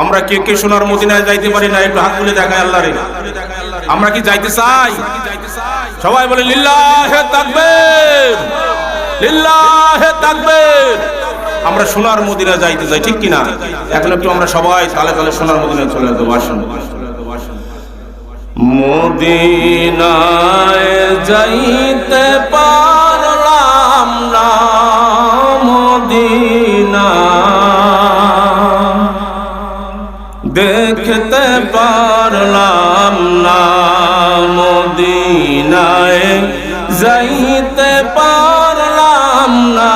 আমরা কে কে সোনার মদিনায় যাইতে পারি না, একটু হাত তুলে দেখায় আল্লাহ রে। আমরা কি যাইতে চাই? সবাই বলে, লিল্লাহে তাকবীর লিল্লাহে তাকবীর। আমরা সোনার মদিনা যাইতে চাই, ঠিক কিনা? এখন একটু আমরা সবাই তালে তালে সোনার মদিনায় চলে যেতে আসুন। মদিনায় যাইতে পারলাম দেখতে পারলাম না মদিনায় যাইতে পারলাম না।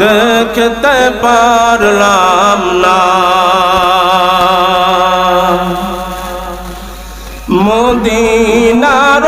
দেখতে পারলাম না মদিনার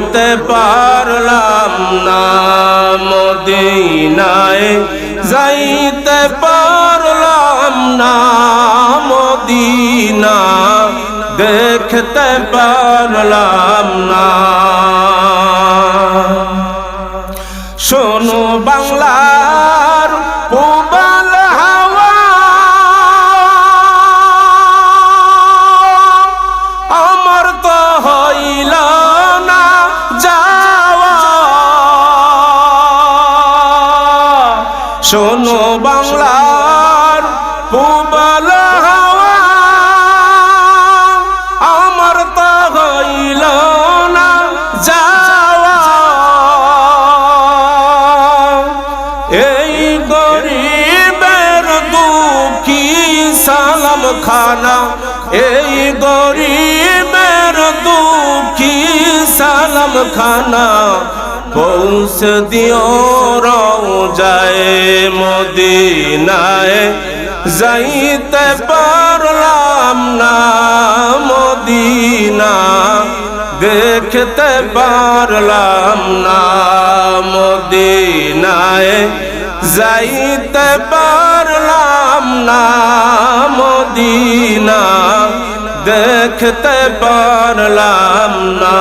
ঘুরতে পারলাম না মদিনায় যাইতে পারলাম না মদিনা দেখতে পারলাম না। শোনো বাংলার সালাম এই গরিবের দুঃখী সালাম খানা পৌঁছে দিও যায় মদিনায়। যাইতে পারলাম না মদিনা। দেখতে পারলাম না মদিনায়। যাইতে পারলাম না দেখতে পারলাম না।